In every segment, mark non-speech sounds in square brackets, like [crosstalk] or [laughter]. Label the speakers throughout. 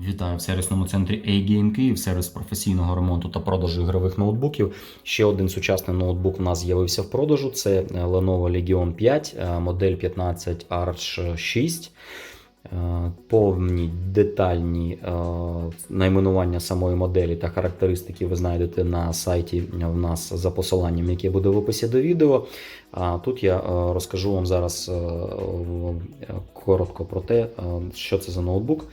Speaker 1: Вітаю в сервісному центрі A-Game Київ, сервіс професійного ремонту та продажу ігрових ноутбуків. Ще один сучасний ноутбук у нас з'явився в продажу. Це е, Lenovo Legion 5, е, модель 15 Arch 6. Е, Повні детальні е, найменування самої моделі та характеристики ви знайдете на сайті в нас за посиланням, яке буде в описі до відео. А тут я е, розкажу вам зараз е, е, коротко про те, е, що це за ноутбук,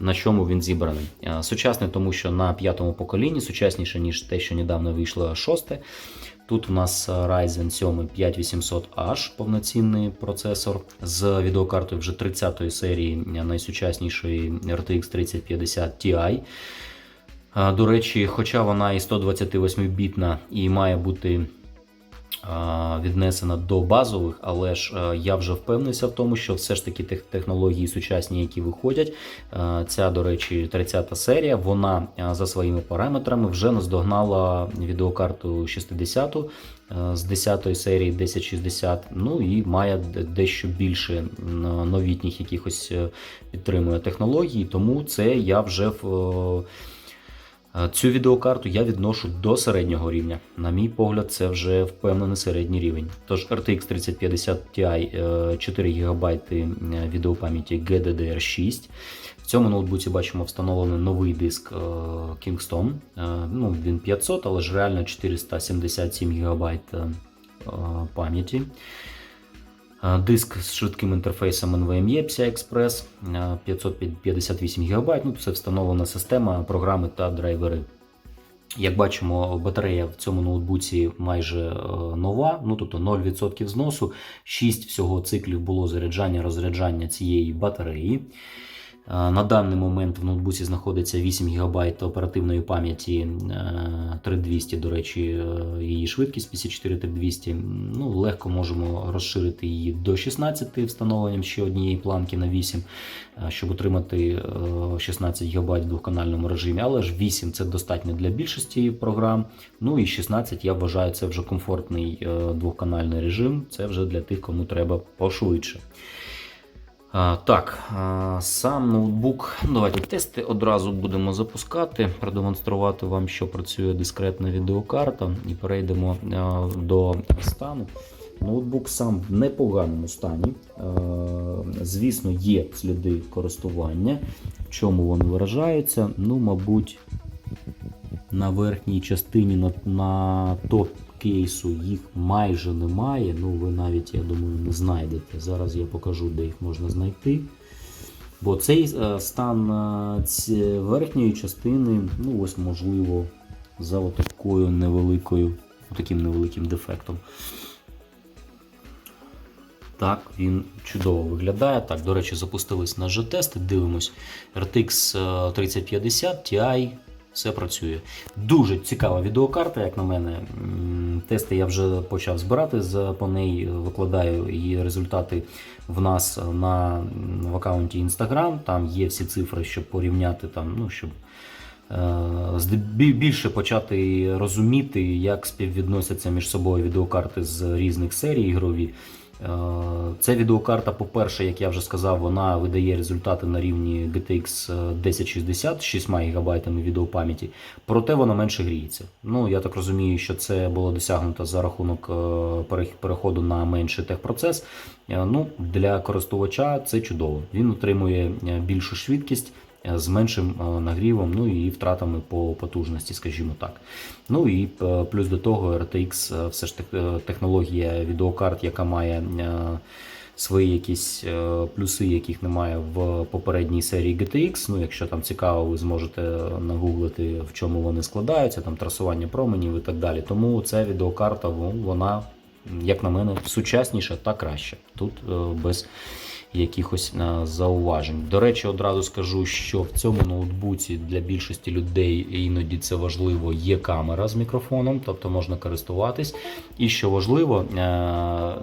Speaker 1: на чому він зібраний. Е, Сучасний, тому що на п'ятому поколінні сучасніше, ніж те, що недавно вийшло шосте. Тут у нас е, Ryzen 7 5800H повноцінний процесор з відеокартою вже 30-ї серії е, найсучаснішої RTX 3050 Ti. Е, До речі, хоча вона і 128-бітна і має бути віднесена до базових, але ж е, я вже впевнився в тому, що все ж таки технології сучасні, які виходять. е, Ця, до речі, 30-та серія, вона е, за своїми параметрами вже наздогнала відеокарту 60 е, з 10-ї серії 1060, ну і має дещо більше новітніх якихось е, підтримує технологій, тому це я вже в. Е, Е, Цю відеокарту я відношу до середнього рівня. На мій погляд, це вже впевнений середній рівень. Тож RTX 3050 Ti е, 4 ГБ відеопам'яті GDDR6. В цьому ноутбуці бачимо встановлений новий диск е, Kingston. Е, Ну, він 500, але ж реально 477 ГБ е, пам'яті. Диск з швидким інтерфейсом NVMe PCI Express е, 558 ГБ. Ну, це встановлена система, програми та драйвери. Як бачимо, батарея в цьому ноутбуці майже е, нова, ну тобто 0% зносу. 6 всього циклів було заряджання розряджання цієї батареї. Е, На даний момент в ноутбуці знаходиться 8 ГБ оперативної пам'яті е, 3200, до речі, е, її швидкість 54 3200. Ну, легко можемо розширити її до 16 встановленням ще однієї планки на 8, е, щоб отримати е, 16 ГБ в двохканальному режимі. Але ж 8 це достатньо для більшості програм. Ну і 16 я вважаю, це вже комфортний е, двохканальний режим. Це вже для тих, кому треба пошвидше. Так, сам ноутбук. Ну, Давайте тести одразу будемо запускати, продемонструвати вам, що працює дискретна відеокарта, і перейдемо до стану. Ноутбук сам в непоганому стані. Звісно, є сліди користування. В чому вони виражаються? Ну, мабуть, на верхній частині на, на топ кейсу їх майже немає. Ну, ви навіть, я думаю, не знайдете. Зараз я покажу, де їх можна знайти. Бо цей е, стан е, верхньої частини, ну ось можливо, за отакою невеликою, таким невеликим дефектом. Так, він чудово виглядає. Так, до речі, запустились на G-тести. Дивимось. RTX е, 3050 Ti. Все працює. Дуже цікава відеокарта, як на мене. Тести я вже почав збирати по неї. Викладаю її результати в нас на в аккаунті Instagram. Там є всі цифри, щоб порівняти там, ну щоб е, більше почати розуміти, як співвідносяться між собою відеокарти з різних серій ігрові. Е, Ця відеокарта, по-перше, як я вже сказав, вона видає результати на рівні GTX 1060 з 6 ГБ відеопам'яті, проте вона менше гріється. Ну, я так розумію, що це було досягнуто за рахунок е, перех- переходу на менший техпроцес. Е, Ну, для користувача це чудово. Він отримує е, більшу швидкість. Е, З меншим е, нагрівом, ну і втратами по потужності, скажімо так. Ну і е, плюс до того RTX все ж технологія відеокарт, яка має свої якісь плюси, яких немає в попередній серії GTX. Ну, якщо там цікаво, ви зможете нагуглити, в чому вони складаються, там трасування променів і так далі. Тому ця відеокарта, вона, як на мене, сучасніша та краща. Тут без якихось е, зауважень. До речі, одразу скажу, що в цьому ноутбуці для більшості людей іноді це важливо, є камера з мікрофоном, тобто можна користуватись. І що важливо, е,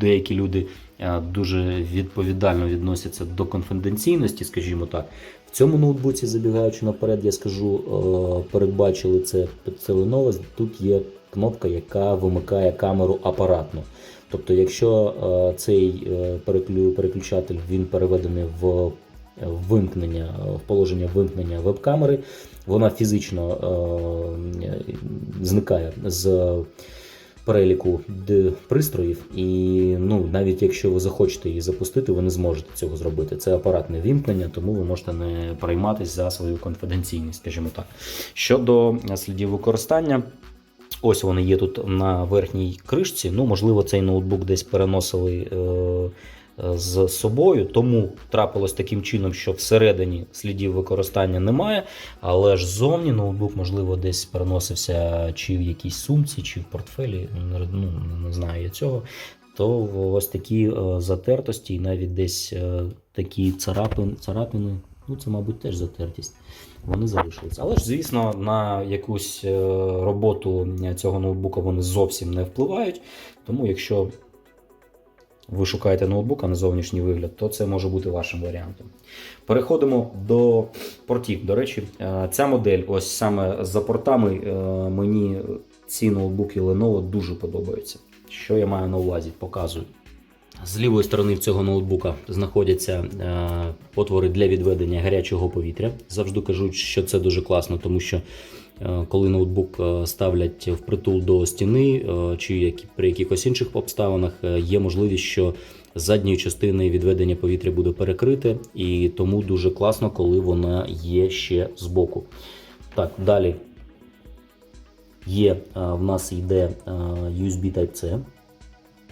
Speaker 1: деякі люди е, дуже відповідально відносяться до конфіденційності, скажімо так. В цьому ноутбуці, забігаючи наперед, я скажу, передбачили це Lenovo, Тут є кнопка, яка вимикає камеру апаратно. Тобто, якщо е, цей е, переключатель він переведений в вимкнення, в положення вимкнення веб-камери. Вона фізично е, зникає з переліку пристроїв, і ну, навіть якщо ви захочете її запустити, ви не зможете цього зробити. Це апаратне вімкнення, тому ви можете не перейматися за свою конфіденційність, скажімо так. Щодо слідів використання. Ось вони є тут на верхній кришці. Ну, можливо, цей ноутбук десь переносили е, з собою, тому трапилось таким чином, що всередині слідів використання немає, але ж ззовні ноутбук, можливо, десь переносився чи в якійсь сумці, чи в портфелі. Ну, не знаю я цього. То ось такі е, затертості, і навіть десь е, такі царапин, царапини. Ну, це, мабуть, теж затертість. Вони залишилися. Але ж, звісно, на якусь е, роботу цього ноутбука вони зовсім не впливають. Тому, якщо ви шукаєте ноутбук, а не зовнішній вигляд, то це може бути вашим варіантом. Переходимо до портів. До речі, е, ця модель, ось саме за портами, е, мені ці ноутбуки Lenovo дуже подобаються. Що я маю на увазі? Показую. З лівої сторони цього ноутбука знаходяться е, отвори для відведення гарячого повітря. Завжди кажуть, що це дуже класно, тому що е, коли ноутбук е, ставлять впритул до стіни чи при якихось інших обставинах, є можливість, що задньої частини відведення повітря буде перекрите, і тому дуже класно, коли вона є ще збоку. Так, далі є в нас йде USB Type-C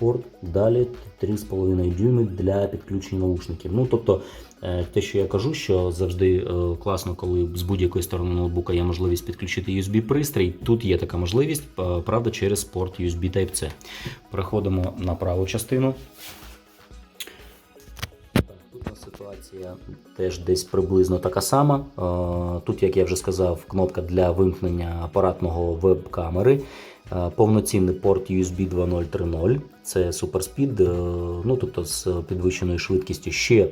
Speaker 1: порт, далі 3,5 дюйми для підключення наушників. Ну, тобто, е, те, що я кажу, що завжди е, класно, коли з будь-якої сторони ноутбука є можливість підключити USB-пристрій. Тут є така можливість, е, правда, через порт USB Type-C. Переходимо на праву частину. Ситуація теж десь приблизно така сама. Тут, як я вже сказав, кнопка для вимкнення апаратного веб-камери. Е, Повноцінний порт USB 2.0.3.0, це суперспід, е, ну тобто з підвищеною швидкістю ще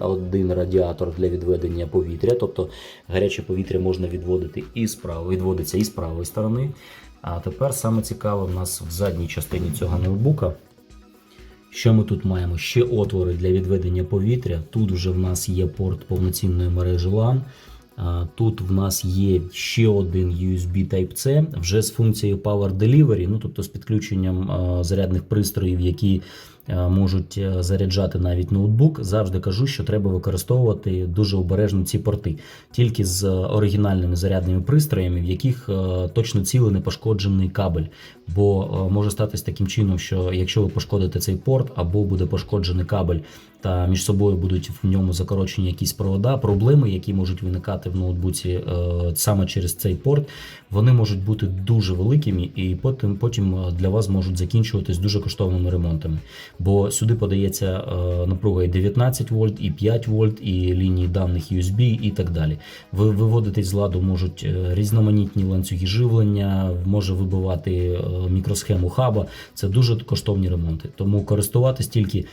Speaker 1: один- радіатор для відведення повітря, тобто гаряче повітря можна відводити і з правої, відводиться і з правої сторони. А тепер саме цікаве в нас в задній частині цього ноутбука. Що ми тут маємо? Ще отвори для відведення повітря. Тут вже в нас є порт повноцінної мережі LAN. Тут в нас є ще один USB Type-C вже з функцією Power Delivery, ну тобто з підключенням зарядних пристроїв, які можуть заряджати навіть ноутбук. Завжди кажу, що треба використовувати дуже обережно ці порти, тільки з оригінальними зарядними пристроями, в яких точно цілий не пошкоджений кабель. Бо може статись таким чином, що якщо ви пошкодите цей порт або буде пошкоджений кабель, та між собою будуть в ньому закорочені якісь провода, проблеми, які можуть виникати в ноутбуці е, саме через цей порт, вони можуть бути дуже великими і потім, потім е, для вас можуть закінчуватись дуже коштовними ремонтами. Бо сюди подається е, напруга і 19 вольт, і 5 вольт, і лінії даних USB і так далі. Ви виводитись з ладу можуть е, різноманітні ланцюги живлення, може вибивати е, мікросхему хаба. Це дуже коштовні ремонти. Тому користуватись тільки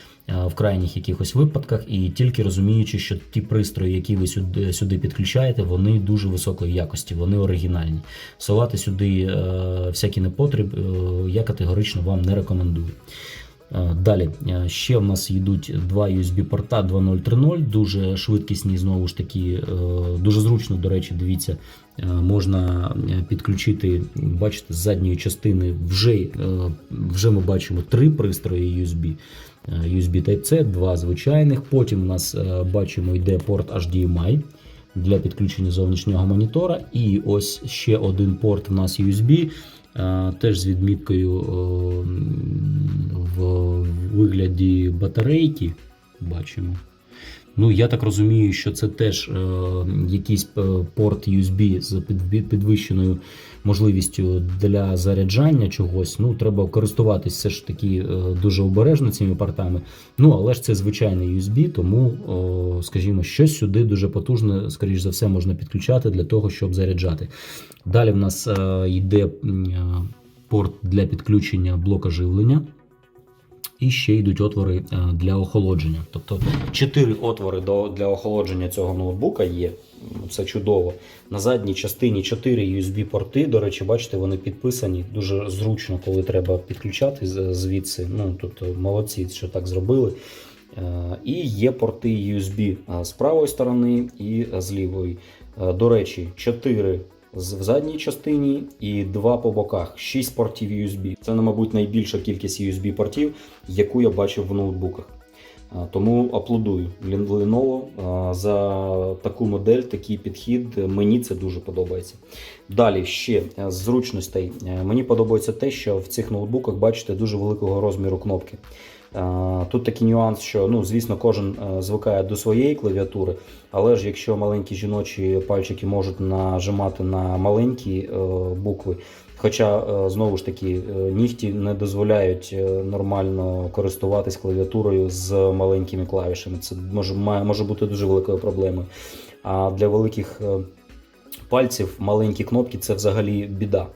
Speaker 1: в крайніх якихось випадках, і тільки розуміючи, що ті пристрої, які ви сюди, підключаєте, вони дуже високої якості, вони оригінальні. Совати сюди всякі непотріб я категорично вам не рекомендую. Е, Далі е, ще в нас йдуть два USB-порта 2.0.3.0, дуже швидкісні, знову ж таки, е, дуже зручно, до речі, дивіться, можна підключити, бачите, з задньої частини вже, вже ми бачимо три пристрої USB. USB Type-C, два звичайних. Потім у нас бачимо йде порт HDMI для підключення зовнішнього монітора. І ось ще один порт у нас USB, теж з відміткою е, в вигляді батарейки. Бачимо. Ну, я так розумію, що це теж е, якийсь е, порт USB з підвищеною можливістю для заряджання чогось. Ну, треба користуватися все ж таки е, дуже обережно цими портами. Ну, але ж це звичайний USB, тому, о, скажімо, щось сюди дуже потужне, скоріш за все, можна підключати для того, щоб заряджати. Далі в нас е, йде е, порт для підключення блока живлення. І ще йдуть отвори е, для охолодження. Тобто чотири отвори для охолодження цього ноутбука є. Це чудово. На задній частині 4 USB-порти. До речі, бачите, вони підписані. Дуже зручно, коли треба підключати звідси. Ну, тобто, молодці, що так зробили. Е, І є порти USB е, з правої сторони і з лівої. До речі, 4 з- в задній частині і 2 по боках. 6 портів USB. Це, мабуть, найбільша кількість USB портів, яку я бачив в ноутбуках. Тому аплодую Lenovo за таку модель, такий підхід. Мені це дуже подобається. Далі ще е, з зручностей. Е, Мені подобається те, що в цих ноутбуках бачите дуже великого розміру кнопки. Тут такий нюанс, що ну, звісно, кожен е, звикає до своєї клавіатури, але ж якщо маленькі жіночі пальчики можуть нажимати на маленькі е, букви, хоча е, знову ж таки нігті не дозволяють нормально користуватись клавіатурою з маленькими клавішами. Це може, може бути дуже великою проблемою. А для великих пальців маленькі кнопки це взагалі біда.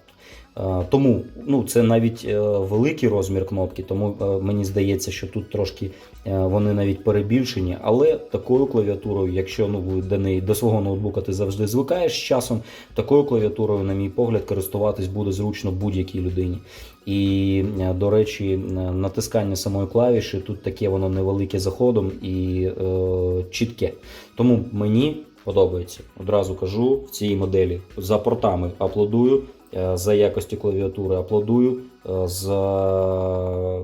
Speaker 1: Е, Тому ну, це навіть е, великий розмір кнопки, тому е, мені здається, що тут трошки вони навіть перебільшені. Але такою клавіатурою, якщо ну, до неї до свого ноутбука ти завжди звикаєш з часом, такою клавіатурою, на мій погляд, користуватись буде зручно будь-якій людині. І, до речі, натискання самої клавіші тут таке воно невелике заходом і е, чітке. Тому мені подобається. Одразу кажу в цій моделі. За портами аплодую, за якості клавіатури аплодую. з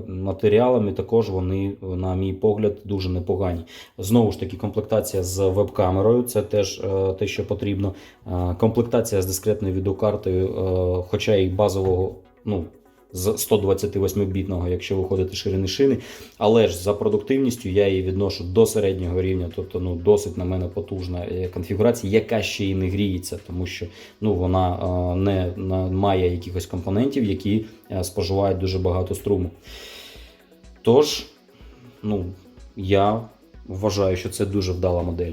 Speaker 1: матеріалами також вони, на мій погляд, дуже непогані. Знову ж таки, комплектація з веб-камерою це теж е, те, що потрібно. Е, Комплектація з дискретною відеокартою, е, хоча і базового. ну, з 128-бітного, якщо виходити ширини шини. Але ж за продуктивністю я її відношу до середнього рівня, тобто ну, досить на мене потужна е, конфігурація, яка ще й не гріється, тому що ну, вона е, не має якихось компонентів, які е, споживають дуже багато струму. Тож, ну, я вважаю, що це дуже вдала модель.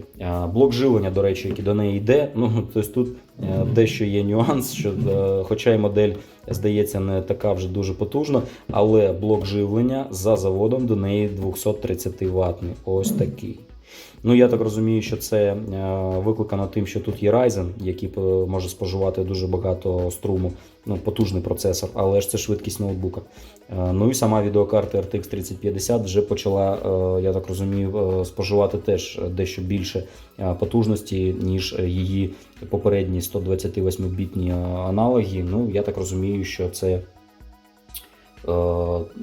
Speaker 1: Блок живлення, до речі, який до неї йде. Ну, [laughs] тобто тут е, дещо є нюанс, що, е, хоча й модель здається, не така вже дуже потужна, але блок живлення за заводом до неї 230 ватний. Ось такий. Ну, я так розумію, що це е, викликано тим, що тут є Ryzen, який може споживати дуже багато струму, ну, потужний процесор, але ж це швидкість ноутбука. Е, Ну і сама відеокарта RTX 3050 вже почала, е, я так розумію, е, споживати теж дещо більше потужності, ніж її попередні 128-бітні е, аналоги. Ну, я так розумію, що це,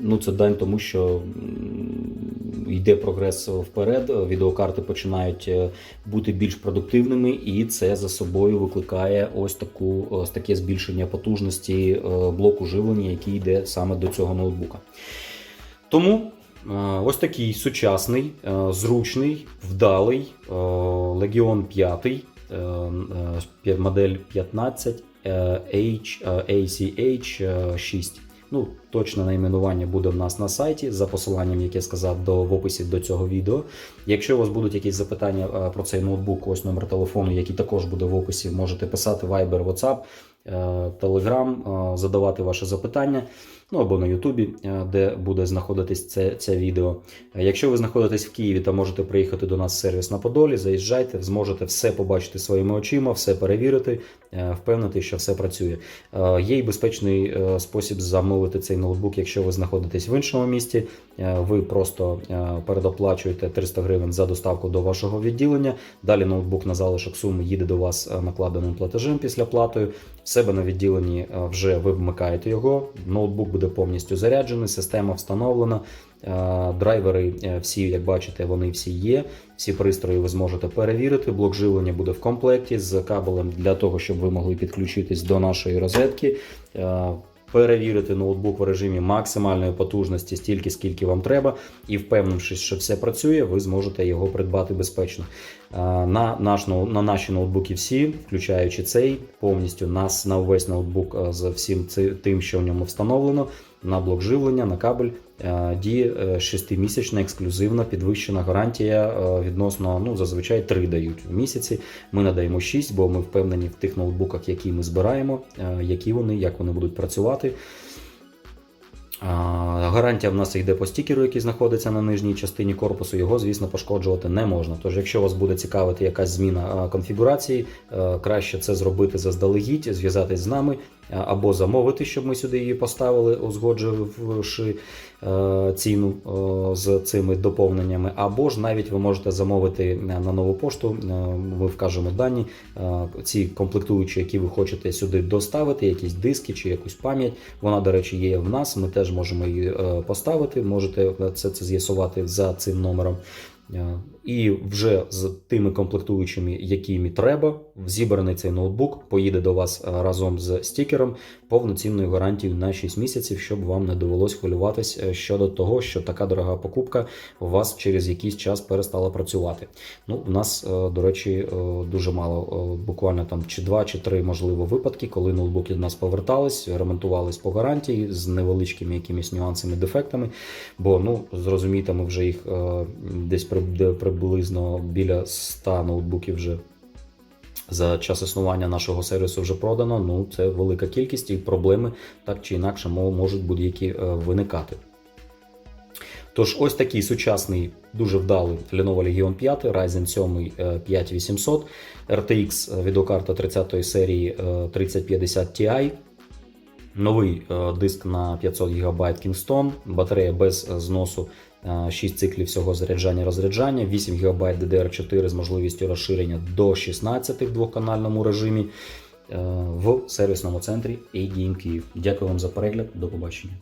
Speaker 1: ну, це дань тому, що йде прогрес вперед, відеокарти починають е, бути більш продуктивними, і це за собою викликає ось таку ось таке збільшення потужності е, блоку живлення, який йде саме до цього ноутбука. Тому е, ось такий сучасний, е, зручний, вдалий е, Legion 5, е, е, модель 15 е, H, е, ACH 6. Ну, точне найменування буде в нас на сайті за посиланням, яке сказав до, в описі до цього відео. Якщо у вас будуть якісь запитання е, про цей ноутбук, ось номер телефону, який також буде в описі, можете писати Viber, WhatsApp, е, Telegram, е, задавати ваші запитання. Ну або на Ютубі, е, де буде знаходитись це, це відео. Е, Якщо ви знаходитесь в Києві та можете приїхати до нас в сервіс на Подолі, заїжджайте, зможете все побачити своїми очима, все перевірити, е, впевнити, що все працює. Є й безпечний спосіб замовити цей ноутбук, якщо ви знаходитесь в іншому місті. Ви просто передоплачуєте 300 гривень за доставку до вашого відділення. Далі ноутбук на залишок суми їде до вас накладеним платежем після платою. В себе на відділенні вже ви вмикаєте його. Ноутбук буде повністю заряджений, система встановлена. Е, Драйвери е, всі, як бачите, вони всі є. Всі пристрої ви зможете перевірити. Блок живлення буде в комплекті з кабелем для того, щоб ви могли підключитись до нашої розетки. Перевірити ноутбук в режимі максимальної потужності стільки, скільки вам треба, і впевнившись, що все працює, ви зможете його придбати безпечно. На, наш, на наші ноутбуки всі, включаючи цей, повністю нас на весь ноутбук з всім цим, що в ньому встановлено, на блок живлення, на кабель е, діє 6-місячна ексклюзивна підвищена гарантія е, відносно ну, зазвичай 3 дають в місяці. Ми надаємо 6, бо ми впевнені в тих ноутбуках, які ми збираємо, е, які вони, як вони будуть працювати. Гарантія в нас йде по стікеру, який знаходиться на нижній частині корпусу. Його, звісно, пошкоджувати не можна. Тож, якщо вас буде цікавити якась зміна конфігурації, е, краще це зробити заздалегідь, зв'язатись з нами. або замовити, щоб ми сюди її поставили, узгоджувавши ціну е, з цими доповненнями, або ж навіть ви можете замовити на на нову пошту. е, Ми вкажемо дані, е, ці комплектуючі, які ви хочете сюди доставити, якісь диски чи якусь пам'ять. Вона, до речі, є в нас. Ми теж можемо її е, поставити. Можете це, це з'ясувати за цим номером. І вже з тими комплектуючими, якими треба, зібраний цей ноутбук поїде до вас е, разом з стікером повноцінною гарантією на 6 місяців, щоб вам не довелось хвилюватись е, щодо того, що така дорога покупка у вас через якийсь час перестала працювати. Ну, у нас, е, до речі, дуже мало, буквально там чи два, чи три можливо випадки, коли ноутбуки до нас повертались, ремонтувались по гарантії з невеличкими якимись нюансами, дефектами. Бо ну зрозумійте, ми вже їх десь при- приблизно біля 100 ноутбуків вже. За час існування нашого сервісу вже продано. Ну це велика кількість і проблеми так чи інакше можуть будь-які е, виникати. Тож, ось такий сучасний, дуже вдалий Lenovo Legion 5, Ryzen 7 е, 5800, RTX е, відеокарта 30 серії е, 3050 Ti, новий е, диск на 500 ГБ Kingston, батарея без е, зносу. 6 циклів всього заряджання розряджання, 8 ГБ DDR4 з можливістю розширення до 16 в двоканальному режимі е, в сервісному центрі ADM Київ. Дякую вам за перегляд. До побачення.